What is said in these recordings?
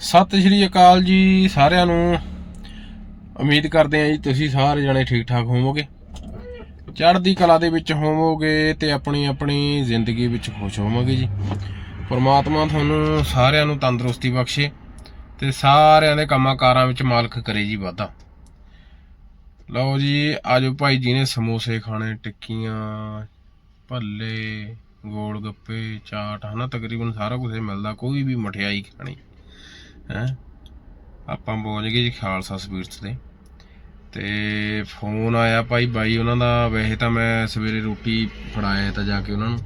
ਸਤਿ ਸ਼੍ਰੀ ਅਕਾਲ ਜੀ ਸਾਰਿਆਂ ਨੂੰ। ਉਮੀਦ ਕਰਦੇ ਹਾਂ ਜੀ ਤੁਸੀਂ ਸਾਰੇ ਜਣੇ ਠੀਕ ਠਾਕ ਹੋਵੋਗੇ। ਚੜ੍ਹਦੀ ਕਲਾ ਦੇ ਵਿੱਚ ਹੋਵੋਗੇ ਤੇ ਆਪਣੀ ਆਪਣੀ ਜ਼ਿੰਦਗੀ ਵਿੱਚ ਖੁਸ਼ ਹੋਵੋਗੇ ਜੀ। ਪਰਮਾਤਮਾ ਤੁਹਾਨੂੰ ਸਾਰਿਆਂ ਨੂੰ ਤੰਦਰੁਸਤੀ ਬਖਸ਼ੇ ਤੇ ਸਾਰਿਆਂ ਦੇ ਕੰਮਾਂ ਕਾਰਾਂ ਵਿੱਚ ਮਾਲਕ ਕਰੇ ਜੀ ਵਾਧਾ। ਲਓ ਜੀ ਆਜੋ ਭਾਈ ਜੀ ਨੇ ਸਮੋਸੇ ਖਾਣੇ, ਟਿੱਕੀਆਂ, ਭੱਲੇ, ਗੋਲ ਗੱਪੇ, ਚਾਟ, ਹਨਾ, ਤਕਰੀਬਨ ਸਾਰਾ ਕੁਝ ਮਿਲਦਾ, ਕੋਈ ਵੀ ਮਠਿਆਈ ਖਾਣੀ। ਹੈ? ਆਪਾਂ ਪਹੁੰਚ ਗਏ ਜੀ ਖਾਲਸਾ ਸਵੀਟਸ ਤੇ। ਤੇ ਫੋਨ ਆਇਆ ਭਾਈ, ਬਾਈ ਉਹਨਾਂ ਦਾ। ਵੈਸੇ ਤਾਂ ਮੈਂ ਸਵੇਰੇ ਰੋਟੀ ਫੜਾਇਆ ਤਾਂ ਜਾ ਕੇ ਉਹਨਾਂ ਨੂੰ।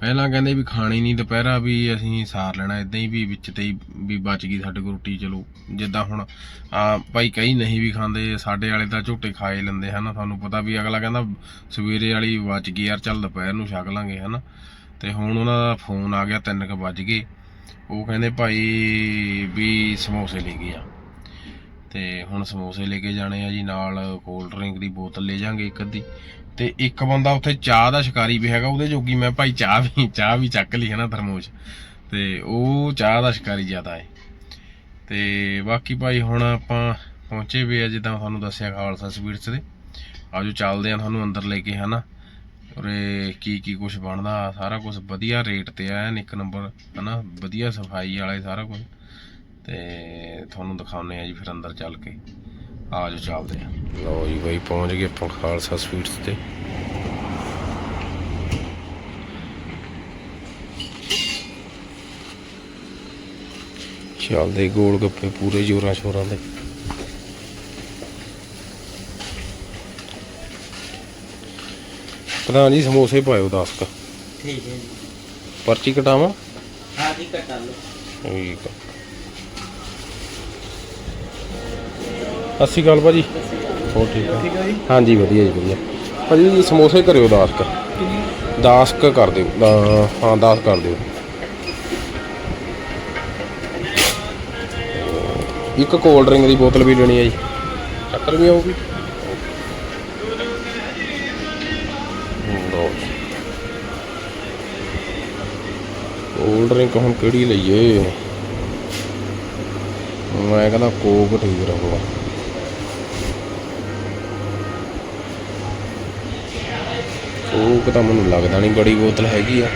ਪਹਿਲਾਂ ਕਹਿੰਦੇ ਵੀ ਖਾਣੀ ਨਹੀਂ ਦੁਪਹਿਰਾ ਵੀ ਅਸੀਂ ਸਾਰ ਲੈਣਾ ਇਦਾਂ ਹੀ ਵੀ ਵਿੱਚ ਤੇ ਹੀ ਵੀ ਬਚ ਗਈ ਸਾਡੇ ਕੋਲ ਰੋਟੀ, ਚਲੋ, ਜਿੱਦਾਂ ਹੁਣ, ਆ ਭਾਈ ਕਈ ਨਹੀਂ ਵੀ ਖਾਂਦੇ, ਸਾਡੇ ਵਾਲੇ ਤਾਂ ਝੋਟੇ ਖਾਏ ਲੈਂਦੇ, ਹਨਾ, ਤੁਹਾਨੂੰ ਪਤਾ ਵੀ ਅਗਲਾ ਕਹਿੰਦਾ ਸਵੇਰੇ ਵਾਲੀ ਬਚ ਗਈ, ਯਾਰ ਚੱਲ ਦੁਪਹਿਰ ਨੂੰ ਛਕ ਲਾਂਗੇ, ਹਨਾ। ਤੇ ਹੁਣ ਉਹਨਾਂ ਦਾ ਫੋਨ ਆ ਗਿਆ 3 ਕੁ ਵੱਜ ਗਏ। ਉਹ ਕਹਿੰਦੇ ਭਾਈ ਵੀ ਸਮੋਸੇ ਲੈ ਕੇ ਆ। ਤੇ ਹੁਣ ਸਮੋਸੇ ਲੈ ਕੇ ਜਾਣੇ ਆ ਜੀ, ਨਾਲ ਕੋਲਡ ਡਰਿੰਕ ਦੀ ਬੋਤਲ ਲੈ ਜਾਾਂਗੇ ਇੱਕ ਅੱਧੀ। ਤੇ ਇੱਕ ਬੰਦਾ ਉੱਥੇ ਚਾਹ ਦਾ ਸ਼ਿਕਾਰੀ ਵੀ ਹੈਗਾ, ਉਹਦੇ ਜੋਗੀ ਮੈਂ ਭਾਈ ਚਾਹ ਵੀ ਚਾਹ ਵੀ ਚੱਕ ਲਈ ਹੈ ਨਾ ਥਰਮੋਸ਼। ਤੇ ਉਹ ਚਾਹ ਦਾ ਸ਼ਿਕਾਰੀ ਜ਼ਿਆਦਾ ਹੈ। ਤੇ ਬਾਕੀ ਭਾਈ ਹੁਣ ਆਪਾਂ ਪਹੁੰਚੇ ਵੀ ਆ, ਜਿੱਦਾਂ ਤੁਹਾਨੂੰ ਦੱਸਿਆ ਖਾਲਸਾ ਸਵੀਟਸ ਦੇ। ਆਜੋ ਚੱਲਦੇ ਆ ਤੁਹਾਨੂੰ ਅੰਦਰ ਲੈ ਕੇ ਹਨਾ ਉਰੇ ਕੀ ਕੀ ਕੁਝ ਬਣਦਾ, ਸਾਰਾ ਕੁਝ ਵਧੀਆ ਰੇਟ ਤੇ ਆ, ਐਨ ਇੱਕ ਨੰਬਰ ਹਨਾ, ਵਧੀਆ ਸਫ਼ਾਈ ਵਾਲੇ ਸਾਰਾ ਕੁਝ ਤੇ ਤੁਹਾਨੂੰ ਦਿਖਾਉਨੇ ਆ ਜੀ ਫਿਰ ਅੰਦਰ ਚੱਲ ਕੇ। ਆ ਜਾਓ, ਚੱਲਦੇ ਆ ਲਓ ਜੀ ਬਾਈ, ਪਹੁੰਚ ਗਏ ਆਪਾਂ ਖਾਲਸਾ ਸਵੀਟਸ ਤੇ। ਚੱਲਦੇ ਗੋਲ ਗੱਪੇ ਪੂਰੇ ਜੋਰਾਂ ਸ਼ੋਰਾਂ ਦੇ। ਪ੍ਰਧਾਨ ਜੀ ਸਮੋਸੇ ਪਾਇਓ 10 ਕ। ਠੀਕ ਹੈ ਜੀ। ਪਰਚੀ ਕਟਾਵਾਂ? ਹਾਂ ਜੀ ਕਟਾ ਲਓ। ਠੀਕ ਆ। ਸ਼੍ਰੀ ਅਕਾਲ ਭਾਜੀ। ਹੋ ਠੀਕ ਆ? ਠੀਕ ਹੈ ਜੀ? ਹਾਂਜੀ ਵਧੀਆ ਜੀ ਵਧੀਆ। ਭਾਜੀ ਜੀ ਸਮੋਸੇ ਕਰਿਓ 10 ਕ। 10 ਕ ਕਰ ਦਿਓ। ਹਾਂ 10 ਕਰ ਦਿਓ। ਇੱਕ ਕੋਲਡ ਡਰਿੰਕ ਦੀ ਬੋਤਲ ਵੀ ਲੈਣੀ ਹੈ ਜੀ। ਚੱਕਰ ਵੀ ਆਊਗੀ। ਕੋਲਡ ਡਰਿੰਕ ਹੁਣ ਕਿਹੜੀ ਲਈਏ? ਮੈਂ ਕਹਿੰਦਾ ਕੋਕ ਠੀਕ ਰਹੂਗਾ। ਕੋਕ ਤਾਂ ਮੈਨੂੰ ਲੱਗਦਾ ਨਹੀਂ ਬੜੀ ਬੋਤਲ ਹੈਗੀ ਆ।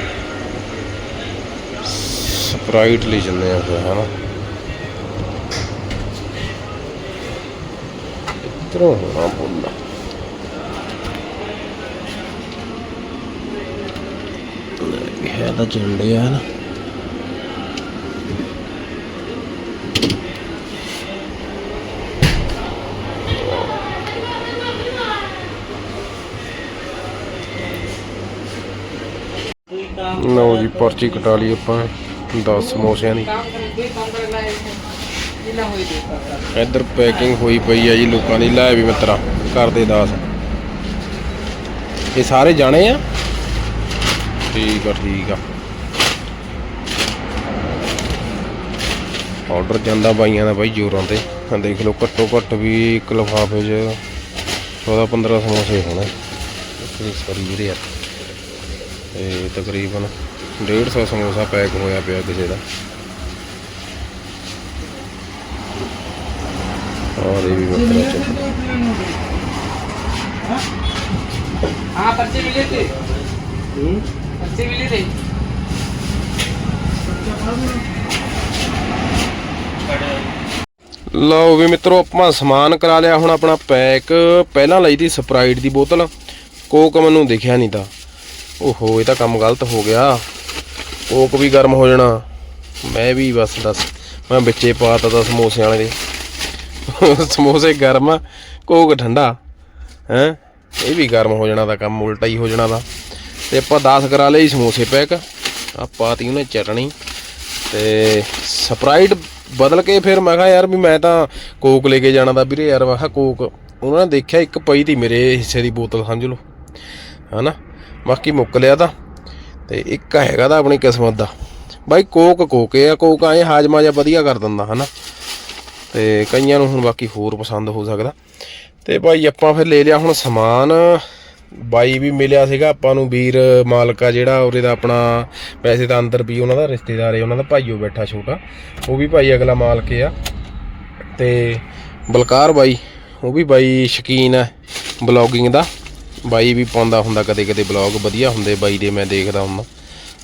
ਸਪਰਾਈਟ ਲਈ ਜੰਨੇ ਆ ਫਿਰ, ਹਨਾ। ਇਧਰੋਂ ਹੋਣਾ ਬੋਲਦਾ ਹੈ ਤਾਂ ਚੱਲਦੇ ਆ ਨਾ ਲਓ ਜੀ, ਪਰਚੀ ਕਟਾ ਲਈ ਆਪਾਂ। 10 ਸਮੋਸਿਆਂ ਦੀ। ਇੱਧਰ ਪੈਕਿੰਗ ਹੋਈ ਪਈ ਆ ਜੀ, ਲੋਕਾਂ ਦੀ। ਲੈ ਵੀ ਮਿੱਤਰਾ ਕਰਦੇ 10 ਇਹ ਸਾਰੇ ਜਾਣੇ ਆ? ਠੀਕ ਆ ਠੀਕ ਆ। ਆਰਡਰ ਜਾਂਦਾ ਬਾਈਆਂ ਦਾ ਬਾਈ ਜੋਰਾਂ ਤੇ। ਆਹ ਦੇਖ ਲਓ, ਘੱਟੋ ਘੱਟ ਵੀ ਇੱਕ ਲਿਫਾਫੇ 'ਚ 14 15 ਸਮੋਸੇ ਹੋਣੇ। ਇਤਨੀ ਸਾਰੀ ਵੀਰੇ ਯਾਰ ਤੇ ਤਕਰੀਬਨ 150 ਸਮੋਸਾ ਪੈਕ ਹੋਇਆ ਪਿਆ ਕਿਸੇ ਦਾ। ਔਰ ਇਹ ਵੀ ਬੱਕਰਾ ਚੱਲ ਹਾਂ। ਪਰਚੇ ਮਿਲੇ ਤੇ ਹੂੰ? ਪਰਚੇ ਮਿਲੇ ਤੇ ਲਓ ਵੀ ਮਿੱਤਰੋ ਆਪਾਂ ਸਮਾਨ ਕਰਾ ਲਿਆ ਹੁਣ ਆਪਣਾ ਪੈਕ। ਪਹਿਲਾਂ ਲਈ ਦੀ ਸਪਰਾਈਟ ਦੀ ਬੋਤਲ। ਕੋਕ ਮੈਨੂੰ ਦਿਖਿਆ ਨਹੀਂ ਤਾਂ। ਓਹੋ ਇਹ ਤਾਂ ਕੰਮ ਗਲਤ ਹੋ ਗਿਆ। ਕੋਕ ਵੀ ਗਰਮ ਹੋ ਜਾਣਾ। ਮੈਂ ਵੀ ਬਸ ਦੱਸ। ਮੈਂ ਵਿੱਚੇ ਪਾਤਾ ਤਾਂ ਸਮੋਸੇ ਵਾਲੇ। ਦੇ ਸਮੋਸੇ ਗਰਮ ਆ, ਕੋਕ ਠੰਡਾ। ਹੈ? ਇਹ ਵੀ ਗਰਮ ਹੋ ਜਾਣਾ ਦਾ ਕੰਮ ਉਲਟਾ ਹੀ ਹੋ ਜਾਣਾ ਦਾ ਤੇ ਆਪਾਂ 10 ਕਰਾ ਲਏ ਸਮੋਸੇ ਪੈਕ। ਆ ਪਾਤੀ ਉਹਨੇ ਚਟਣੀ। ਤੇ ਸਪਰਾਈਟ ਬਦਲ ਕੇ ਫਿਰ ਮੈਂ ਕਿਹਾ ਯਾਰ ਵੀ ਮੈਂ ਤਾਂ ਕੋਕ ਲੈ ਕੇ ਜਾਣਾ ਦਾ ਵੀਰੇ ਯਾਰ ਮੈਂ ਕਿਹਾ ਕੋਕ। ਉਹਨਾਂ ਨੇ ਦੇਖਿਆ ਇੱਕ ਪਈ ਤੀ ਮੇਰੇ ਹਿੱਸੇ ਦੀ ਬੋਤਲ ਸਮਝ ਲਓ। ਹਨਾ? ਬਾਕੀ ਮੁੱਕ ਲਿਆ ਤਾਂ। ਤੇ ਇੱਕ ਹੈਗਾ ਤਾਂ ਆਪਣੀ ਕਿਸਮਤ ਦਾ। ਬਾਈ ਕੋਕ ਕੋਕੇ ਆ ਕੋਕ ਆਏ ਹਾਜਮਾ ਜਿਹਾ ਵਧੀਆ ਕਰ ਦਿੰਦਾ, ਹਨਾ। ਤੇ ਕਈਆਂ ਨੂੰ ਹੁਣ ਬਾਕੀ ਹੋਰ ਪਸੰਦ ਹੋ ਸਕਦਾ। ਤੇ ਭਾਈ ਆਪਾਂ ਫਿਰ ਲੈ ਲਿਆ ਹੁਣ ਸਮਾਨ। ਬਾਈ ਵੀ ਮਿਲਿਆ ਸੀਗਾ, ਆਪਾਂ ਨੂੰ ਵੀਰ ਮਾਲਕਾ ਜਿਹੜਾ, ਉਹਦੇ ਦਾ ਆਪਣਾ ਵੈਸੇ ਤਾਂ ਅੰਦਰ ਵੀ ਉਹਨਾਂ ਦਾ, ਰਿਸ਼ਤੇਦਾਰ ਹੈ, ਉਹਨਾਂ ਦਾ ਭਾਈਓ ਬੈਠਾ ਛੋਟਾ। ਉਹ ਵੀ ਭਾਈ ਅਗਲਾ ਮਾਲਕੇ ਆ। ਤੇ ਬਲਕਾਰ ਬਾਈ, ਉਹ ਵੀ ਬਾਈ ਸ਼ਕੀਨ ਹੈ ਬਲੌਗਿੰਗ ਦਾ। ਬਾਈ ਵੀ ਪਾਉਂਦਾ ਹੁੰਦਾ ਕਦੇ ਕਦੇ ਬਲੌਗ, ਵਧੀਆ ਹੁੰਦੇ ਬਾਈ ਦੇ ਮੈਂ ਦੇਖਦਾ ਹੁੰਦਾ।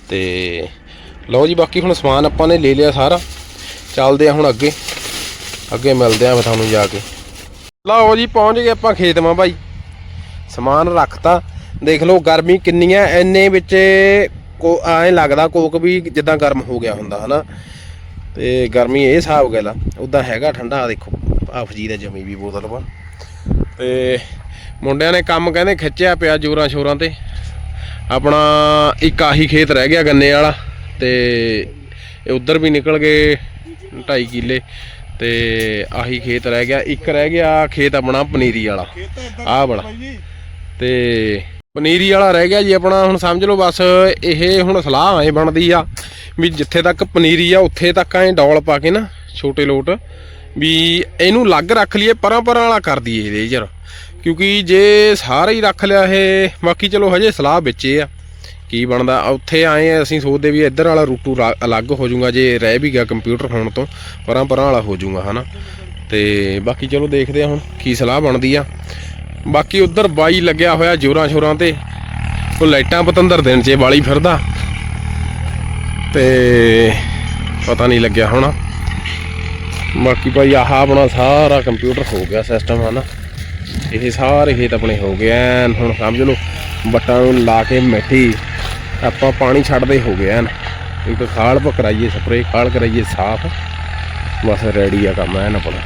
ਤੇ ਲਓ ਜੀ, ਬਾਕੀ ਹੁਣ ਸਮਾਨ ਆਪਾਂ ਨੇ ਲੈ ਲਿਆ ਸਾਰਾ। ਚੱਲਦੇ ਆ ਹੁਣ ਅੱਗੇ। ਅੱਗੇ ਮਿਲਦੇ ਆ ਤੁਹਾਨੂੰ ਜਾ ਕੇ। ਲਓ ਜੀ, ਪਹੁੰਚ ਗਏ ਆਪਾਂ ਖੇਤ ਮਾ ਬਾਈ। ਸਮਾਨ ਰੱਖਤਾ। ਦੇਖ ਲਓ, ਗਰਮੀ ਕਿੰਨੀ ਐ ਐਨੇ ਵਿੱਚ ਕੋ ਐਂ ਲੱਗਦਾ ਕੋਕ ਵੀ ਜਿੱਦਾਂ ਗਰਮ ਹੋ ਗਿਆ ਹੁੰਦਾ, ਹਨਾ। ਤੇ ਗਰਮੀ ਇਹ ਹਿਸਾਬ ਗੱਲ ਆ, ਉਦਾਂ ਹੈਗਾ ਠੰਡਾ ਦੇਖੋ ਆਫ ਜੀ ਦਾ ਜਮੀ ਵੀ ਬੋਤਲ ਵਾ ਤੇ ਮੁੰਡਿਆਂ ਨੇ ਕੰਮ ਕਹਿੰਦੇ ਖਿੱਚਿਆ ਪਿਆ ਜੋਰਾਂ ਸ਼ੋਰਾਂ ਤੇ। ਆਪਣਾ ਇੱਕ ਆਹੀ ਖੇਤ ਰਹਿ ਗਿਆ ਗੰਨੇ ਵਾਲਾ ਤੇ ਇਹ ਉਧਰ ਵੀ ਨਿਕਲ ਗਏ 2.5 ਕਿੱਲੇ ਤੇ ਆਹੀ ਖੇਤ ਰਹਿ ਗਿਆ। ਇੱਕ ਰਹਿ ਗਿਆ ਖੇਤ ਆਪਣਾ ਪਨੀਰੀ ਵਾਲਾ। ਆਹ ਵਾਲਾ। ਤੇ ਪਨੀਰੀ ਵਾਲਾ ਰਹਿ ਗਿਆ ਜੀ ਆਪਣਾ, ਹੁਣ ਸਮਝ ਲਓ ਬਸ ਇਹ ਹੁਣ ਸਲਾਹ ਐ ਬਣਦੀ ਆ ਵੀ ਜਿੱਥੇ ਤੱਕ ਪਨੀਰੀ ਆ ਉੱਥੇ ਤੱਕ ਐ ਡੌਲ ਪਾ ਕੇ ਨਾ ਛੋਟੇ ਲੋਟ ਵੀ ਇਹਨੂੰ ਲੱਗ ਰੱਖ ਲਈਏ ਪਰਾਂ ਪਰਾਂ ਵਾਲਾ ਕਰ ਦਈਏ ਇਹਦੇ ਕਿਉਂਕਿ ਜੇ ਸਾਰਾ ਹੀ ਰੱਖ ਲਿਆ ਇਹ, ਬਾਕੀ ਚਲੋ ਹਜੇ ਸਲਾਹ ਵਿੱਚੇ ਆ, ਕੀ ਬਣਦਾ। ਉੱਥੇ ਆਏ ਆ, ਅਸੀਂ ਸੋਚਦੇ ਵੀ ਇੱਧਰ ਵਾਲਾ ਰੂਟੂ ਰਾ- ਅਲੱਗ ਹੋ ਜਾਊਗਾ, ਜੇ ਰਹਿ ਵੀ ਗਿਆ ਕੰਪਿਊਟਰ ਹੋਣ ਤੋਂ, ਪਰਾਂ ਪਰਾਂ ਵਾਲਾ ਹੋ ਜਾਊਗਾ, ਹਨਾ। ਤੇ ਬਾਕੀ ਚਲੋ ਦੇਖਦੇ ਆ ਹੁਣ, ਕੀ ਸਲਾਹ ਬਣਦੀ ਆ। ਬਾਕੀ ਉੱਧਰ ਬਾਈ ਲੱਗਿਆ ਹੋਇਆ ਜੋਰਾਂ ਸ਼ੋਰਾਂ ਤੇ, ਉਹ ਲਾਈਟਾਂ ਪਤੰਦਰ ਦਿਨ 'ਚ ਵਾਲੀ ਫਿਰਦਾ। ਤੇ ਪਤਾ ਨਹੀਂ ਲੱਗਿਆ ਹੋਣਾ। ਬਾਕੀ ਭਾਈ ਆਹ ਆਪਣਾ ਸਾਰਾ ਕੰਪਿਊਟਰ ਹੋ ਗਿਆ ਸਿਸਟਮ ਹਨਾ। ਇਹ ਸਾਰੇ ਖੇਤ ਆਪਣੇ ਹੋ ਗਏ ਐਨ। ਹੁਣ ਸਮਝ ਲਓ ਬੱਟਾਂ ਨੂੰ ਲਾ ਕੇ ਮਿੱਟੀ ਆਪਾਂ ਪਾਣੀ ਛੱਡਦੇ ਹੋ ਗਏ ਐਨ। ਇੱਕ ਖਾਲ ਕਰਾਈਏ ਸਪਰੇ ਖਾਲ ਕਰਾਈਏ ਸਾਫ਼। ਬਸ ਰੈਡੀ ਆ ਕੰਮ ਐਨ ਆਪਣਾ।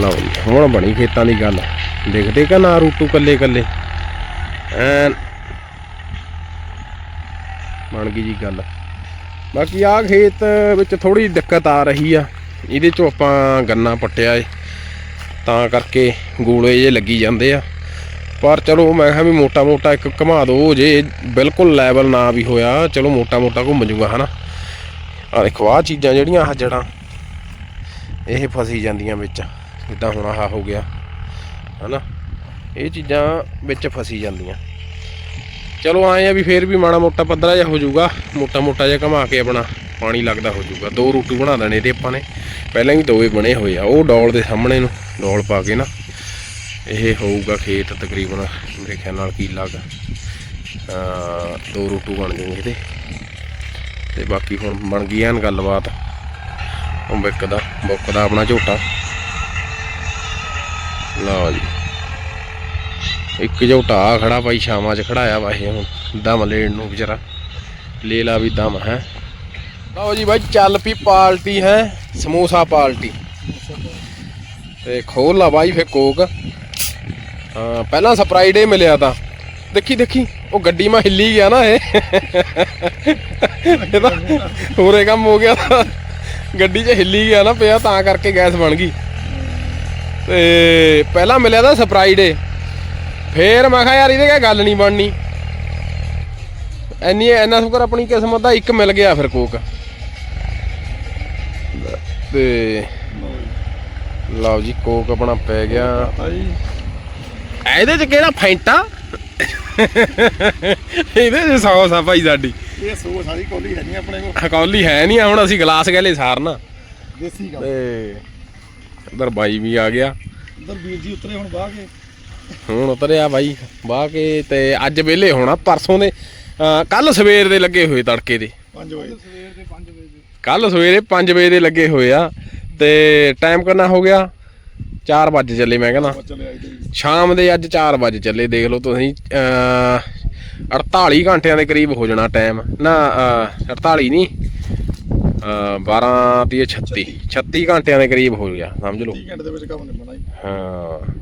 ਲਓ ਜੀ, ਹੁਣ ਬਣੀ ਖੇਤਾਂ ਦੀ ਗੱਲ। ਦੇਖਦੇ ਕਾ ਨਾ ਰੂਟੂ ਕੱਲੇ ਕੱਲੇ। ਐਨ। ਬਣ ਗਈ ਜੀ ਗੱਲ। ਬਾਕੀ ਆ ਖੇਤ ਵਿੱਚ ਥੋੜੀ ਦਿੱਕਤ ਆ ਰਹੀ ਆ। ਇਹਦੇ ਚੋਂ ਆਪਾਂ ਗੰਨਾ ਪੱਟਿਆ ਏ। ਤਾਂ ਕਰਕੇ ਗੋਲੇ ਜੇ ਲੱਗੀ ਜਾਂਦੇ ਆ। ਪਰ ਚਲੋ ਮੈਂ ਕਿਹਾ ਵੀ ਮੋਟਾ ਮੋਟਾ ਇੱਕ ਘੁਮਾ ਦੋ, ਜੇ ਬਿਲਕੁਲ ਲੈਵਲ ਨਾ ਵੀ ਹੋਇਆ, ਚਲੋ ਮੋਟਾ ਮੋਟਾ ਘੁੰਮ ਜੂਗਾ ਹਨਾ। ਆ ਦੇਖੋ ਆ ਚੀਜ਼ਾਂ ਜਿਹੜੀਆਂ ਆ ਜੜਾਂ, ਇਹ ਫਸੀ ਜਾਂਦੀਆਂ ਵਿੱਚ, ਜਿੱਦਾਂ ਹੁਣ ਆਹ ਹੋ ਗਿਆ, ਹਨਾ। ਇਹ ਚੀਜ਼ਾਂ ਵਿੱਚ ਫਸੀ ਜਾਂਦੀਆਂ। ਚਲੋ ਆਏ ਆ ਵੀ ਫੇਰ ਵੀ ਮਾੜਾ ਮੋਟਾ ਪੱਧਰਾ ਜਿਹਾ ਹੋ ਜਾਊਗਾ ਮੋਟਾ ਮੋਟਾ ਜਿਹਾ ਘਮਾ ਕੇ ਆਪਣਾ। ਪਾਣੀ ਲੱਗਦਾ ਹੋ ਜਾਊਗਾ। ਦੋ ਰੂਟੂ ਬਣਾ ਦੇਣੇ ਤੇ ਆਪਾਂ ਨੇ। ਪਹਿਲਾਂ ਵੀ ਦੋਵੇਂ ਬਣੇ ਹੋਏ ਆ। ਉਹ ਡੋਲ ਦੇ ਸਾਹਮਣੇ ਨੂੰ ਡੋਲ ਪਾ ਕੇ ਨਾ, ਇਹ ਹੋਊਗਾ ਖੇਤ ਤਕਰੀਬਨ ਮੇਰੇ ਖਿਆਲ ਨਾਲ ਕੀਲਾ ਕ। ਦੋ ਰੂਟੂ ਬਣ ਜਾਣਗੇ ਇਹਦੇ। ਤੇ ਬਾਕੀ ਹੁਣ ਬਣ ਗਈ ਐਨ ਗੱਲਬਾਤ। ਉਹ ਬਿੱਕ ਦਾ, ਬੁੱਕ ਦਾ ਆਪਣਾ ਝੋਟਾ। ਲਓ ਜੀ। ਇੱਕ ਝੋਟਾ ਆ ਖੜਾ ਭਾਈ ਸ਼ਾਮਾਂ 'ਚ ਖੜਾਇਆ ਵਾ ਇਹ ਹੁਣ। ਦਮ ਲੈਣ ਨੂੰ ਵਿਚਾਰਾ। ਲੈ ਲਾ ਵੀ ਦਮ, ਹੈ। ਲਓ ਜੀ ਭਾਈ ਚੱਲ ਪਈ ਪਾਲਟੀ ਹੈ, ਸਮੋਸਾ ਪਾਲਟੀ। ਤੇ ਖੋਲ ਲਾ ਬਾਈ ਫੇ ਕੋਕ। ਹਾਂ, ਪਹਿਲਾਂ ਸਪਰਾਈਡ ਹੀ ਮਿਲਿਆ ਤਾਂ। ਦੇਖੀ ਦੇਖੀ, ਉਹ ਗੱਡੀ ਮੈਂ ਹਿੱਲੀ ਗਿਆ ਨਾ ਇਹ। ਇਹ ਹੋਰੇ ਕੰਮ ਹੋ ਗਿਆ। ਗੱਡੀ 'ਚ ਹਿੱਲੀ ਗਿਆ ਨਾ ਪਿਆ, ਤਾਂ ਕਰਕੇ ਗੈਸ ਬਣ ਗਈ। ਤੇ ਪਹਿਲਾਂ ਮਿਲਿਆ ਤਾਂ ਸਪਰਾਈਡ ਏ ਫੇਰ ਮੈਂ ਕਿਹਾ, ਯਾਰ ਇਹਦੇ ਕਿਆ ਗੱਲ ਨਹੀਂ ਬਣਨੀ? ਐਨੀ ਐਨਾ ਸ਼ੁਕਰ ਆਪਣੀ ਕਿਸਮਤ ਦਾ ਇੱਕ ਮਿਲ ਗਿਆ ਫਿਰ ਕੋਕ। ਤੇ ਲਓ ਜੀ ਕੋਕ ਆਪਣਾ ਪੈ ਗਿਆ। ਇਹਦੇ ਚ ਕਿਹੜਾ ਫੈਂਟਾ? ਇਹਦੇ ਚ ਸੌਸ ਆ ਭਾਈ ਸਾਡੀ। ਇਹ ਸੋ ਸਾਰੀ ਕੋਲੀ ਹੈ ਨਹੀਂ ਆਪਣੇ ਕੋਲ। ਹਕੌਲੀ ਹੈ ਨਹੀਂ ਹੁਣ ਅਸੀਂ ਗਲਾਸ ਗਲੇ ਸਾਰਨਾ। ਦੇਸੀ ਤੇ ਉਧਰ ਬਾਈ ਵੀ ਆ ਗਿਆ। ਉਧਰ ਵੀਰ ਜੀ ਉਤਰੇ ਹੁਣ ਬਾਹ ਕੇ। ਹੁਣ ਉਤਰਿਆ ਬਾਈ ਬਾਹ ਕੇ ਤੇ ਅੱਜ ਵਿਹਲੇ ਹੋਣਾ ਪਰਸੋਂ ਦੇ ਕੱਲ ਸਵੇਰ ਦੇ ਲੱਗੇ ਹੋਏ ਤੜਕੇ ਦੇ। 5 ਵਜੇ। ਸਵੇਰ ਦੇ 5 ਵਜੇ। ਕੱਲ ਸਵੇਰੇ 5 ਵਜੇ ਦੇ ਲੱਗੇ ਹੋਏ ਆ ਤੇ ਟਾਈਮ ਕਿੰਨਾ ਹੋ ਗਿਆ? 4 ਵਜੇ ਚੱਲੇ ਮੈਂ ਕਹਿੰਦਾ। ਸ਼ਾਮ ਦੇ ਅੱਜ 4 ਵਜੇ ਚੱਲੇ ਦੇਖ ਲਓ ਤੁਸੀਂ ਅਹ, 48 ਘੰਟਿਆਂ ਦੇ ਕਰੀਬ ਹੋ ਜਾਣਾ ਟਾਈਮ ਨਾ ਅਹ, 48 ਨਹੀਂ ਅਹ, 12 ਤੀਹ 36 36 ਘੰਟਿਆਂ ਦੇ ਕਰੀਬ ਹੋ ਗਿਆ ਸਮਝ ਲਓ। 30 ਘੰਟੇ ਦੇ ਵਿੱਚ ਕੰਮ ਨਿਬਣਾ ਜੀ। ਹਾਂ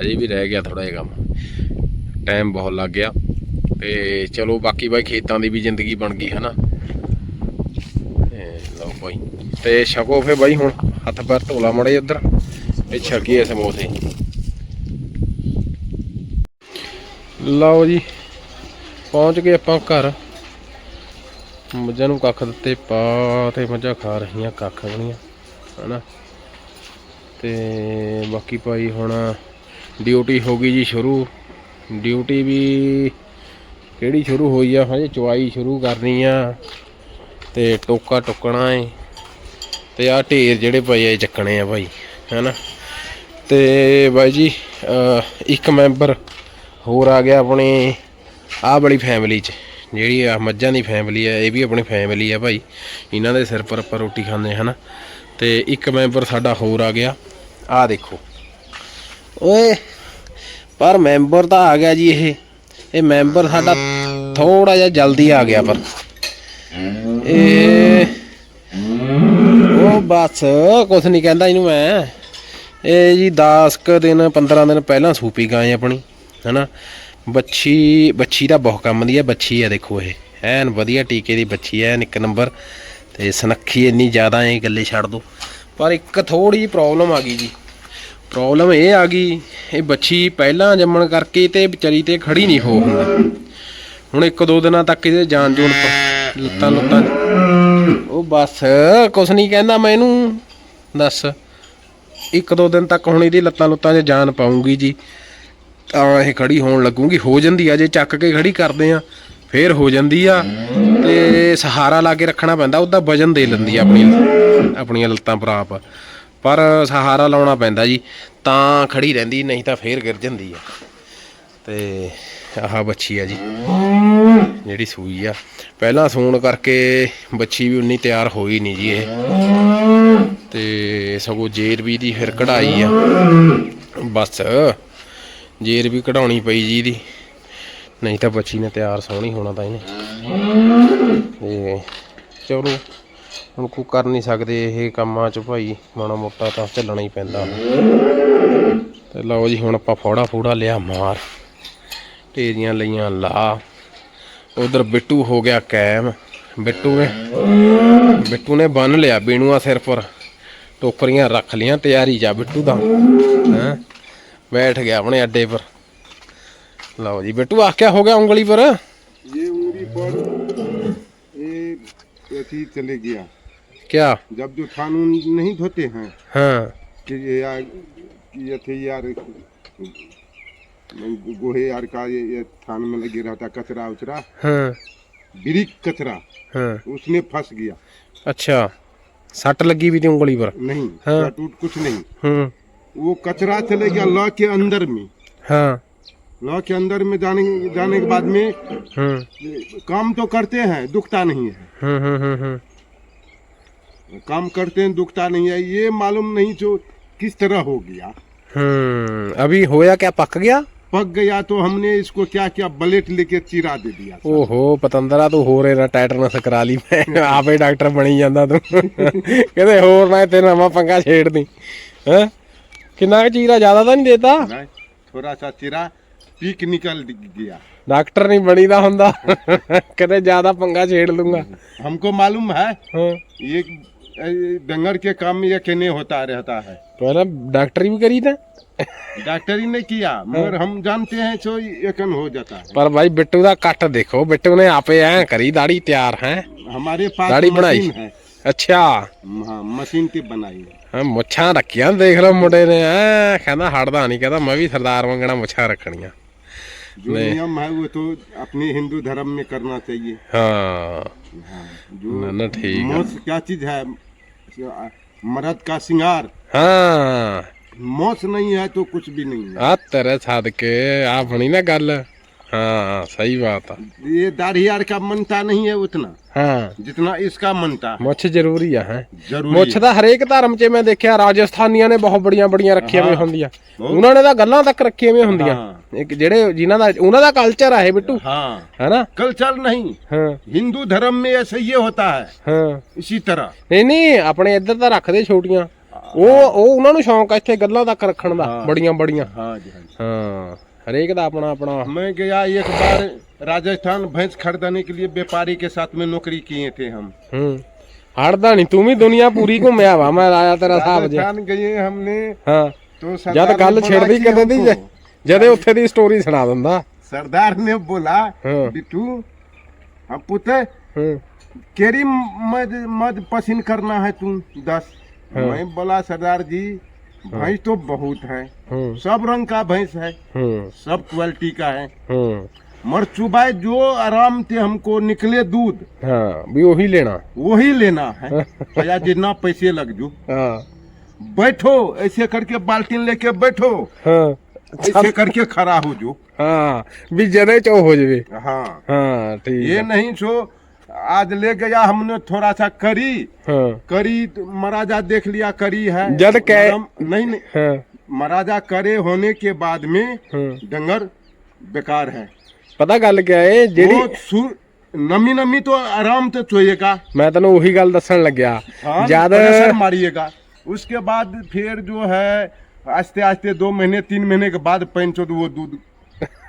ਅਜੇ ਵੀ ਰਹਿ ਗਿਆ ਥੋੜਾ ਜਿਹਾ ਕੰਮ। ਟਾਈਮ ਬਹੁਤ ਲੱਗ ਗਿਆ। ਤੇ ਚਲੋ ਬਾਕੀ ਬਾਈ ਖੇਤਾਂ ਦੀ ਵੀ ਜ਼ਿੰਦਗੀ ਬਣ ਗਈ ਹਨਾ। ਤੇ ਲਓ ਬਾਈ। ਤੇ ਛਕੋ ਫੇ ਬਾਈ ਹੁਣ, ਹੱਥ ਪੈਰ ਧੋਲਾ ਮੜੇ ਇੱਧਰ ਇਹ ਛਕੀਏ ਸਮੋਸੇ। ਲਓ ਜੀ, ਪਹੁੰਚ ਗਏ ਆਪਾਂ ਘਰ। ਮੱਝਾਂ ਨੂੰ ਕੱਖ ਦਿੱਤੇ ਪਾ ਤੇ ਮੱਝਾਂ ਖਾ ਰਹੀਆਂ, ਕੱਖ ਬਣੀਆਂ ਹਨਾ। ਤੇ ਬਾਕੀ ਭਾਈ ਹੁਣ ਡਿਊਟੀ ਹੋ ਗਈ ਜੀ ਸ਼ੁਰੂ। ਡਿਊਟੀ ਵੀ ਕਿਹੜੀ ਸ਼ੁਰੂ ਹੋਈ ਆ, ਹਜੇ ਚਵਾਈ ਸ਼ੁਰੂ ਕਰਨੀ ਆ। ਤੇ ਟੋਕਾ ਟੁੱਕਣਾ ਏ। ਤੇ ਆ ਢੇਰ ਜਿਹੜੇ ਪਏ ਆ ਚੱਕਣੇ ਆ ਭਾਈ, ਹੈਨਾ? ਤੇ ਬਾਈ ਜੀ ਇੱਕ ਮੈਂਬਰ ਹੋਰ ਆ ਗਿਆ ਆਪਣੇ, ਆਹ ਵਾਲੀ ਫੈਮਿਲੀ 'ਚ, ਜਿਹੜੀ ਆ ਮੱਝਾਂ ਦੀ ਫੈਮਿਲੀ ਆ, ਇਹ ਵੀ ਆਪਣੀ ਫੈਮਿਲੀ ਆ ਭਾਈ। ਇਹਨਾਂ ਦੇ ਸਿਰ ਪਰ ਆਪਾਂ ਰੋਟੀ ਖਾਂਦੇ ਹਾਂ ਹਨਾ? ਤੇ ਇੱਕ ਮੈਂਬਰ ਸਾਡਾ ਹੋਰ ਆ ਗਿਆ, ਆਹ ਦੇਖੋ। ਓਏ, ਪਰ ਮੈਂਬਰ ਤਾਂ ਆ ਗਿਆ ਜੀ ਇਹ। ਇਹ ਮੈਂਬਰ ਸਾਡਾ ਥੋੜਾ ਜਿਹਾ ਜਲਦੀ ਆ ਗਿਆ ਪਰ। ਇਹ ਉਹ ਬਸ, ਕੁਛ ਨਹੀਂ ਕਹਿੰਦਾ ਇਹਨੂੰ ਮੈਂ। ਇਹ ਜੀ 10 ਕ ਦਿਨ 15 ਦਿਨ ਪਹਿਲਾਂ ਸੂਪੀ ਗਾਏ ਆਪਣੀ, ਹਨਾ? ਬੱਚੀ ਬੱਚੀ ਦਾ ਬਹੁਤ ਕੰਮ ਦੀ ਹੈ ਬੱਚੀ ਹੈ ਦੇਖੋ ਇਹ। ਐਨ ਵਧੀਆ ਟੀਕੇ ਦੀ ਬੱਚੀ ਐਨ ਇੱਕ ਨੰਬਰ। ਤੇ ਸਨੱਖੀ ਇੰਨੀ ਜ਼ਿਆਦਾ ਇਹ ਗੱਲੇ ਛੱਡ ਦੋ। ਪਰ ਇੱਕ ਥੋੜੀ ਪ੍ਰੋਬਲਮ ਆ ਗਈ ਜੀ। ਪ੍ਰੋਬਲਮ ਇਹ ਆ ਗਈ, ਇਹ ਬੱਚੀ ਪਹਿਲਾਂ ਜੰਮਣ ਕਰਕੇ ਤੇ ਵਿਚਾਰੀ ਤੇ ਖੜੀ ਨਹੀਂ ਹੋ ਹੁੰਦਾ। ਹੁਣ ਇੱਕ ਦੋ ਦਿਨਾਂ ਤੱਕ ਇਹਦੇ ਜਾਨ ਜੂਨ ਲੱਤਾਂ ਲੁੱਤਾਂ ਉਹ ਬਸ, ਕੁਛ ਨਹੀਂ ਕਹਿੰਦਾ ਮੈਂ ਇਹਨੂੰ। ਦੱਸ, ਇੱਕ ਦੋ ਦਿਨ ਤੱਕ ਹੁਣ ਇਹਦੀ ਲੱਤਾਂ ਲੁੱਤਾਂ 'ਚ ਜਾਨ ਪਾਉਂਗੀ ਜੀ। ਤਾਂ ਇਹ ਖੜੀ ਹੋਣ ਲੱਗੂਗੀ। ਹੋ ਜਾਂਦੀ ਆ, ਜੇ ਚੱਕ ਕੇ ਖੜੀ ਕਰਦੇ ਆ, ਫੇਰ ਹੋ ਜਾਂਦੀ ਆ। ਤੇ ਸਹਾਰਾ ਲਾ ਕੇ ਰੱਖਣਾ ਪੈਂਦਾ, ਉਹਦਾ ਵਜਨ ਦੇ ਲੈਂਦੀ ਆ ਆਪਣੀ ਆਪਣੀਆਂ ਲੱਤਾਂ ਪਰ ਪਰ ਸਹਾਰਾ ਲਾਉਣਾ ਪੈਂਦਾ ਜੀ, ਤਾਂ ਖੜੀ ਰਹਿੰਦੀ, ਨਹੀਂ ਤਾਂ ਫੇਰ ਗਿਰ ਜਾਂਦੀ ਆ। ਤੇ ਆਹ ਬੱਚੀ ਆ ਜੀ। ਜਿਹੜੀ ਸੂਈ ਆ। ਪਹਿਲਾਂ ਸੂਣ ਕਰਕੇ ਬੱਚੀ ਵੀ ਉਨੀ ਤਿਆਰ ਹੋਈ ਨਹੀਂ ਜੀ ਇਹ। ਤੇ ਸਗੋਂ ਜੇਰ ਵੀ ਦੀ ਫਿਰ ਕਢਾਈ ਆ। ਬਸ, ਜੇਰ ਵੀ ਕਢਾਉਣੀ ਪਈ ਜੀ ਇਹਦੀ। ਨਹੀਂ ਤਾਂ ਬੱਚੀ ਨੇ ਤਿਆਰ ਸੋਹਣੀ ਹੋਣਾ ਤਾਂ ਇਹਨੇ। ਤੇ ਚਲੋ, ਹੁਣ ਕੋ ਕਰ ਨਹੀਂ ਸਕਦੇ ਇਹ ਕੰਮਾਂ ਚ ਭਾਈ। ਮਾੜਾ ਮੋਟਾ ਤਾਂ ਚੱਲਣਾ ਹੀ ਪੈਂਦਾ। ਤੇ ਲਓ ਜੀ, ਹੁਣ ਆਪਾਂ ਫੋੜਾ ਫੂੜਾ ਲਿਆ ਮਾਰ। ਢੇਰੀਆਂ ਲਈਆਂ ਲਾ ਉਧਰ ਬਿੱਟੂ ਹੋ ਗਿਆ ਕੈਮ ਬਿੱਟੂ ਨੇ ਬਿੱਟੂ ਨੇ ਬੰਨ ਲਿਆ ਬੀਣੂਆ ਸਿਰ ਪਰ ਟੋਕਰੀਆਂ ਰੱਖ ਲੀਆਂ ਤਿਆਰੀ ਜਾ ਬਿੱਟੂ ਦਾ ਹੈਂ ਬੈਠ ਗਿਆ ਆਪਣੇ ਅੱਡੇ ਪਰ ਲਓ ਜੀ ਬਿੱਟੂ ਆ ਕਿਆ ਹੋ ਗਿਆ ਉਂਗਲੀ ਪਰ ये उंगली पर ये अथी चले गया ਕਿਆ जब जो थान उन नहीं धोते हैं ਹਾਂ कि ये यार कि ये थे यार गोहे यार का ये, ये थान में लगे रहता कचरा उचरा। हाँ। ब्रिक कचरा। हाँ। उसमें फंस गया। अच्छा। सट लगी भी थी उंगली पर? नहीं हाँ। टूट कुछ नहीं। हाँ। वो कचरा चले गया लॉ के अंदर में। हाँ। लॉ के अंदर में जाने जाने के बाद में हाँ। काम तो करते हैं दुखता नहीं है। हाँ हाँ हाँ हाँ। काम करते हैं दुखता नहीं है ये मालूम नहीं जो किस तरह हो गया। हम्म अभी होया क्या पक गया? पक गया तो हमने इसको क्या किया ब्लेट लेके चिरा दे दिया ਓਹੋ ਪਤੰਦਰਾ ਤੂੰ ਹੋਰ ਇਹਦਾ ਟੈਟਨਸ ਕਰਾ ਲਈ ਮੈਂ ਆਪੇ ਡਾਕਟਰ ਬਣੀ ਜਾਂਦਾ ਤੂੰ ਕਹਿੰਦੇ ਹੋਰ ਨਾ ਤੇ ਨਵਾਂ ਪੰਗਾ ਛੇੜਦੀ ਹੈ ਕਿੰਨਾ ਕੁ ਚੀਰਾ ਜ਼ਿਆਦਾ ਤਾਂ ਨਹੀਂ ਦੇਤਾ नहीं, थोड़ा सा चिरा पीक निकल गया ਡਾਕਟਰ ਨਹੀਂ ਬਣੀਦਾ ਹੁੰਦਾ ਕਹਿੰਦੇ ਜ਼ਿਆਦਾ ਪੰਗਾ ਛੇੜ ਲੂੰਗਾ हमको मालूम है ਹਾਂ ये ए, डंगर के काम में ये कहने होता रहता है ਪਹਿਲਾਂ ਡਾਕਟਰੀ ਵੀ ਕਰੀ ਤਾਂ डॉक्टरी ने किया मगर हम जानते हैं सो एकन हो जाता है ਪਰ ਭਾਈ ਬਿੱਟੂ ਦਾ ਕੱਟ ਦੇਖੋ ਬਿੱਟੂ ਨੇ ਆਪੇ ਐ ਕਰੀ ਦਾੜੀ ਤਿਆਰ ਹੈ हमारे पास दाढ़ी बनाई। मशीन है ਅੱਛਾ हाँ मशीन की बनाई है ਹਾਂ ਮੁੱਛਾਂ ਰੱਖੀਆਂ ਦੇਖ ਲਓ ਮੁੰਡੇ ਨੇ ਐ ਕਹਿੰਦਾ ਹਟਦਾ ਨਹੀਂ ਕਹਿੰਦਾ ਮੈਂ ਵੀ ਸਰਦਾਰ ਵਾਂਗਣਾ ਮੁੱਛਾਂ ਰੱਖਣੀਆਂ जो नहीं। नियम है वो तो अपने हिंदू धर्म में करना चाहिए ਹਾਂ हाँ, जो ना ना ठीक है मोस क्या चीज है मर्द का श्रृंगार ਹਾਂ मोस नहीं है तो कुछ भी नहीं है ਆ ਤੇਰੇ ਸਦਕੇ ਆ ਬਣੀ ਨਾ ਗੱਲ ਹਾਂ ਸਹੀ ਬਾਤ ਆ ये दाढ़ी यार का मनता नहीं है उतना ਹਾਂ जितना इसका मनता है ਮੁੱਛ ਜ਼ਰੂਰੀ ਆ ਹੈ जरूरी ਮੁੱਛ है। ਤਾਂ ਹਰੇਕ ਧਰਮ 'ਚ ਮੈਂ ਦੇਖਿਆ ਰਾਜਸਥਾਨੀਆਂ ਨੇ ਬਹੁਤ ਬੜੀਆਂ ਬੜੀਆਂ ਰੱਖੀਆਂ ਹੋਈਆਂ ਹਾਂ। ਹੁੰਦੀਆਂ ਬਹੁਤ। ਉਹਨਾਂ ਨੇ ਤਾਂ ਗੱਲਾਂ ਤੱਕ ਰੱਖੀਆਂ ਹੋਈਆਂ ਹੁੰਦੀਆਂ ਹਾਂ। ਇੱਕ ਜਿਹੜੇ ਜਿਨ੍ਹਾਂ ਦਾ ਉਹਨਾਂ ਦਾ ਕਲਚਰ ਆ ਇਹ ਬਿੱਟੂ हाँ ਹੈਨਾ कल्चर नहीं ਹਾਂ हिंदू धर्म में ऐसे ये होता है ਹਾਂ इसी तरह ਨਹੀਂ नहीं ਆਪਣੇ ਇੱਧਰ ਤਾਂ ਰੱਖਦੇ ਛੋਟੀਆਂ ਉਹ ਉਹ ਉਹਨਾਂ ਨੂੰ ਸ਼ੌਂਕ ਆ ਇੱਥੇ ਗੱਲਾਂ ਤੱਕ ਰੱਖਣ ਦਾ ਹਾਂ। ਬੜੀਆਂ ਬੜੀਆਂ हाँ जी हाँ जी। ਹਾਂ ਹਰੇਕ ਦਾ ਆਪਣਾ ਆਪਣਾ मैं गया एक बार राजस्थान भैंस खरीदने के लिए व्यापारी के साथ में नौकरी किए थे हम ਹੂੰ ਹੜਦਾ ਨਹੀਂ ਤੂੰ ਵੀ ਦੁਨੀਆ ਪੂਰੀ ਘੁੰਮਿਆ ਵਾ ਮੈਂ ਆਇਆ ਤੇਰਾ ਹਿਸਾਬ ਜੇ राजस्थान गए हमने ਹਾਂ तो ਜਦ सरदार ने ਗੱਲ बोला ਛੇੜਦੀ कि ਕਦੇ ਦੀ हमको- ਜਦੇ ਉੱਥੇ ਦੀ ਸਟੋਰੀ ਸੁਣਾ ਦਿੰਦਾ सरदार ने बोला हाँ। बिट्टू अब पुत्र ਹੂੰ केरी मद मद पसंद करना है तू दस हाँ। मैं बोला सरदार जी भैंस तो बहुत है सब रंग का भैंस है सब क्वालिटी का है मगर सुबह जो आराम से हमको निकले दूध हाँ, वही लेना वही लेना है या जितना पैसे लग जो हाँ। बैठो ऐसे करके बाल्टीन लेके बैठो हाँ। ऐसे करके खड़ा हो जो हाँ भी जने चो हो जावे हाँ हाँ ठीक ये नहीं सो आज ले गया हमने थोड़ा सा करी ਹਾਂ करी तो महाराजा देख लिया करी है जद कै- नरम- नहीं नहीं ਹਾਂ महाराजा करे होने के बाद में ਹਾਂ डंगर बेकार है ਪਤਾ ਗੱਲ ਕਿਆ ਏ ਜਿਹੜੀ वो सु- नमी नमी तो आराम से सोएगा ਮੈਂ ਤੈਨੂੰ ਉਹੀ ਗੱਲ ਦੱਸਣ ਲੱਗਿਆ हाँ, ਜਦ प्रेशर मारिएगा उसके बाद फिर जो है आस्ते आस्ते दो महीने तीन महीने के बाद पैंचो वो दूध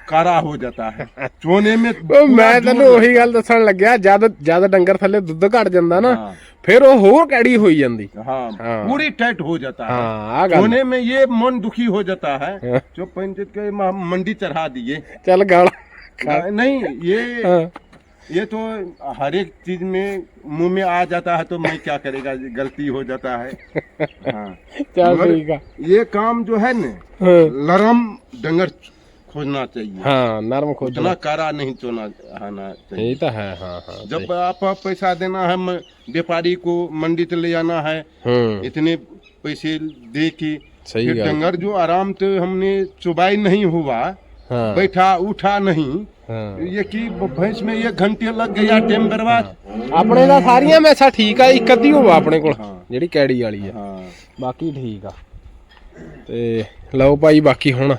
कारा हो जाता है चोने में ਉਹ पूरा ਮੈਂ दूध- ਤੈਨੂੰ ਉਹੀ ਗੱਲ ਦੱਸਣ ਲੱਗਿਆ ਜਦ ਜਦ ਡੰਗਰ ਥੱਲੇ ਦੁੱਧ ਘਟ ਜਾਂਦਾ ਨਾ हाँ, ਫਿਰ ਉਹ ਹੋਰ ਕੈੜੀ ਹੋਈ ਜਾਂਦੀ हाँ हाँ। पूरी टाइट हो जाता है ਹਾਂ ਆ ਗੱਲ सोने में ये मन दुखी हो जाता है हाँ। जो पंचायत के म- मंडी चढ़ा दिए ਚੱਲ ਗਾਲ नहीं ये ਹਾਂ ये तो हर एक चीज में मुंह में आ जाता है तो मैं क्या करेगा गलती हो जाता है हाँ ਚੱਲ मगर ਠੀਕ ਆ ये काम जो है न ਹਾਂ लरम डंगर खोजना चाहिए ਹਾਂ ਨਰਮ ਖੋਜਣਾ उतना कारा नहीं चोना आना चाहिए ਇਹ ਤਾਂ ਹੈ ਹਾਂ ਹਾਂ जब आप पैसा देना है म- व्यापारी को मंडी से ले जाना है ਹੂੰ इतने पैसे दे के सही फिर गल। डंगर जो आराम से हमने चुबाई नहीं हुआ ਹਾਂ बैठा उठा नहीं ਹਾਂ ये कि भैंस में एक घंटे लग गया टाइम बर्बाद ਆਪਣੇ ਦਾ ਸਾਰੀਆਂ ਮੈਸਾਂ ਠੀਕ ਆ ਇੱਕ ਅੱਧੀ ਹੋਵਾ ਆਪਣੇ ਕੋਲ ਹਾਂ। ਜਿਹੜੀ ਕੈੜੀ ਵਾਲੀ ਆ हाँ ਬਾਕੀ ਠੀਕ ਆ ਤੇ ਲਓ ਭਾਈ ਬਾਕੀ ਹੁਣ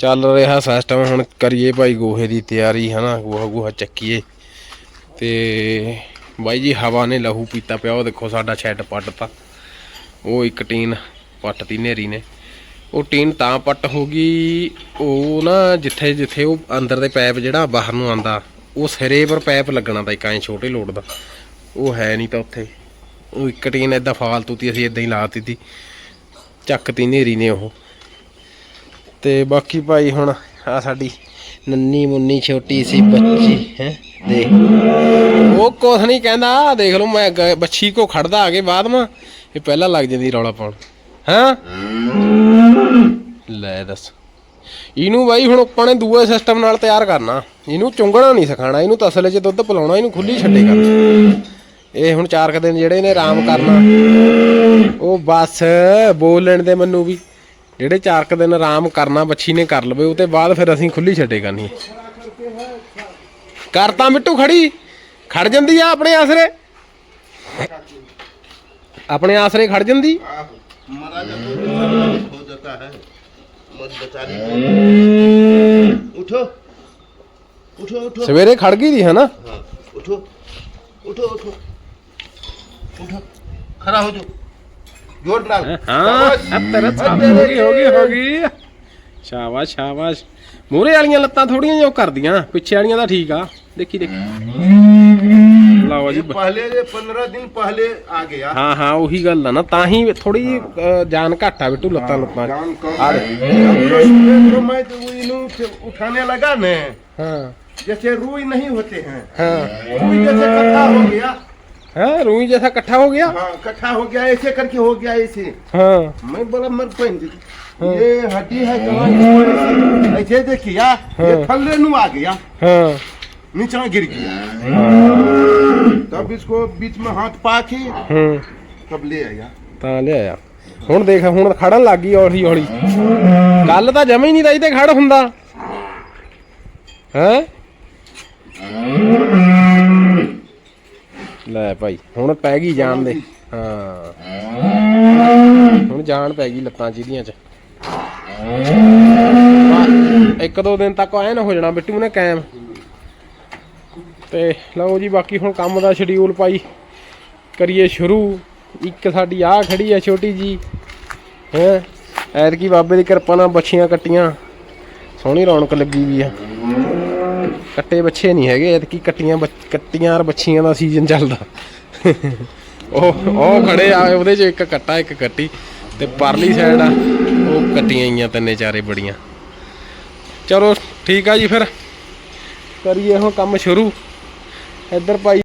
ਚੱਲ ਰਿਹਾ ਸਿਸਟਮ ਹੁਣ ਕਰੀਏ ਭਾਈ ਗੋਹੇ ਦੀ ਤਿਆਰੀ, ਹਨਾ, ਗੋਹਾ ਗੋਹਾ ਚੱਕੀਏ। ਤੇ ਬਾਈ ਜੀ ਹਵਾ ਨੇ ਲਹੂ ਪੀਤਾ ਪਿਆ, ਉਹ ਦੇਖੋ ਸਾਡਾ ਛੱਡ ਪੱਟਤਾ। ਉਹ ਇੱਕ ਟੀਨ ਪੱਟਤੀ ਨੇਰੀ ਨੇ। ਉਹ ਟੀਨ ਤਾਂ ਪੱਟ ਹੋ ਗਈ, ਉਹ ਨਾ ਜਿੱਥੇ ਜਿੱਥੇ ਉਹ ਅੰਦਰ ਦੇ ਪਾਈਪ ਜਿਹੜਾ ਬਾਹਰ ਨੂੰ ਆਂਦਾ ਉਹ ਸਿਰੇ ਪਰ ਪਾਈਪ ਲੱਗਣਾ ਤਾਂ ਇੱਕ ਐਂ ਛੋਟੇ ਲੋਡ ਦਾ। ਉਹ ਹੈ ਨਹੀਂ ਤਾਂ ਉੱਥੇ। ਉਹ ਇੱਕ ਟੀਨ ਏਦਾਂ ਫਾਲਤੂ ਤੀ, ਅਸੀਂ ਏਦਾਂ ਹੀ ਲਾਤੀ ਤੀ ਚੱਕਤੀ ਨੇਰੀ ਨੇ ਉਹ। ਤੇ ਬਾਕੀ ਭਾਈ ਹੁਣ ਆ ਸਾਡੀ ਨੰਨੀ ਮੁੰਨੀ ਛੋਟੀ ਸੀ, ਬੱਚੀ, ਹੈ, ਦੇਖ। ਉਹ ਕੁਛ ਨਹੀਂ ਕਹਿੰਦਾ, ਆਹ ਦੇਖ ਲਓ, ਮੈਂ ਗ- ਬੱਚੀ ਕੋ ਖੜਦਾ ਆ ਕੇ ਬਾਅਦ ਮਾ, ਇਹ ਪਹਿਲਾਂ ਲੱਗ ਜਾਂਦੀ ਰੌਲਾ ਪਾਉਣ। ਹਾਂ? ਲੈ ਦੱਸ। ਇਹਨੂੰ ਬਾਈ ਹੁਣ ਆਪਾਂ ਨੇ ਦੂਏ ਸਿਸਟਮ ਨਾਲ ਤਿਆਰ ਕਰਨਾ। ਇਹਨੂੰ ਚੁੰਗਣਾ ਨਹੀਂ ਸਿਖਾਣਾ, ਇਹਨੂੰ ਤਸਲੇ 'ਚ ਦੁੱਧ ਪਿਲਾਉਣਾ, ਇਹਨੂੰ ਖੁੱਲੀ ਛੱਡੇ ਕਰਨਾ। ਇਹ ਹੁਣ ਚਾਰ ਕੁ ਦਿਨ ਜਿਹੜੇ ਨੇ ਆਰਾਮ ਕਰਨਾ। ਉਹ ਬਸ ਬੋਲਣ ਦੇ ਮੈਨੂੰ ਵੀ। ਜਿਹੜੇ ਚਾਰਕ ਦਿਨ ਆਰਾਮ ਕਰਨਾ ਬੱਚੀ ਨੇ ਕਰ ਲਵੇ ਉਹ ਤੇ ਬਾਅਦ ਫਿਰ ਅਸੀਂ ਖੁੱਲੀ ਛੱਡੇਗਾ ਨਹੀਂ ਕਰ ਮਿੱਟੂ ਖੜੀ ਖੜ ਜਾਂਦੀ ਆ ਆਪਣੇ ਆਸਰੇ। ਆਪਣੇ ਆਸਰੇ ਖੜ ਜਾਂਦੀ। ਸਵੇਰੇ ਖੜ ਗਈ ਦੀ ਹੈ। ਨਾ ਉਠੋ ਉਠੋ। ਉਠੋ। ਖੜਾ ਹੋ ਜਾਓ। जोर डाल ਹਾਂ ਤੇਰਾ ਹੋ ਗਈ ਹੋ ਗਈ ਹੋ ਗਈ ਸ਼ਾਬਾਸ਼ ਸ਼ਾਬਾਸ਼ ਮੂਰੇ ਵਾਲੀਆਂ ਲੱਤਾਂ ਥੋੜੀਆਂ ਜਿਹਾ ਉਹ ਕਰਦੀਆਂ ਪਿੱਛੇ ਵਾਲੀਆਂ ਤਾਂ ਠੀਕ ਆ ਦੇਖੀ ਦੇਖੀ ਲਓ ਜੀ ये पहले ये पंद्रह दिन पहले आ गया ਹਾਂ ਹਾਂ ਉਹੀ ਗੱਲ ਆ ਨਾ ਤਾਂ ਹੀ ਥੋੜੀ ਜਾਨ ਘੱਟ ਆ ਬਿੱਟੂ ਲੱਤਾਂ ਲੁੱਤਾਂ 'ਚ। जान कम अरे। है। जब तो सुबह तो मैं तो वो इन्हू से उठाने लगा न ਹਾਂ जैसे रुई नहीं होते हैं ਹਾਂ रुई जैसे इकट्ठा हो गया ਹਾਂ रूई जैसा इकट्ठा हो गया हाँ इकट्ठा हो गया ऐसे करके हो गया ऐसे हाँ मैं बोला मर पेन ये हड्डी है कहाँ इसको ऐसे ऐसे देखिया ये थल्ले नु आ गया हाँ नीचा गिर गया तब इसको बीच में हाथ पा के हम्म तब ले आया ਤਾਂ ਲਿਆਇਆ ਹੁਣ ਦੇਖ ਹੁਣ ਖੜਨ ਲੱਗ ਗਈ ਹੌਲੀ ਹੌਲੀ ਕੱਲ ਤਾਂ ਜਮਾ ਹੀ ਨਹੀਂ ਰਹੀ ਤੇ ਖੜ ਹੁੰਦਾ ਹੈ ਲੈ ਭਾਈ ਹੁਣ ਪੈ ਗਈ ਜਾਨ ਦੇ। ਹਾਂ। ਹੁਣ ਜਾਨ ਪੈ ਗਈ ਲੱਤਾਂ ਜਿਹਦੀਆਂ ਚ। ਇੱਕ ਦੋ ਦਿਨ ਤੱਕ ਐਨ ਹੋ ਜਾਣਾ ਬਿੱਟੂ ਨੇ ਕਾਇਮ। ਤੇ ਲਓ ਜੀ ਬਾਕੀ ਹੁਣ ਕੰਮ ਦਾ ਸ਼ਡਿਊਲ ਪਾਈ ਕਰੀਏ ਸ਼ੁਰੂ। ਇੱਕ ਸਾਡੀ ਆਹ ਖੜੀ ਹੈ ਛੋਟੀ ਜੀ। ਹੈ? ਐਤਕੀ ਬਾਬੇ ਦੀ ਕਿਰਪਾ ਨਾਲ ਬੱਛੀਆਂ ਕੱਟੀਆਂ। ਸੋਹਣੀ ਰੌਣਕ ਲੱਗੀ ਵੀ ਆ। ਕੱਟੇ ਬੱਚੇ ਨਹੀਂ ਹੈਗੇ, ਐਤਕੀ ਕੱਟੀਆਂ ਕੱਟੀਆਂ ਔਰ ਬੱਛੀਆਂ ਦਾ ਸੀਜ਼ਨ ਚੱਲਦਾ। ਉਹ ਉਹ ਖੜੇ ਆ, ਉਹਦੇ 'ਚ ਇੱਕ ਕੱਟਾ, ਇੱਕ ਕੱਟੀ ਤੇ ਪਰਲੀ ਸਾਈਡ ਆ, ਉਹ ਕੱਟੀਆਂ ਆਈਆਂ ਤਿੰਨੇ ਚਾਰੇ ਬੜੀਆਂ। ਚਲੋ, ਠੀਕ ਆ ਜੀ ਫਿਰ। ਕਰੀਏ ਹੁਣ ਕੰਮ ਸ਼ੁਰੂ। ਇੱਧਰ ਭਾਈ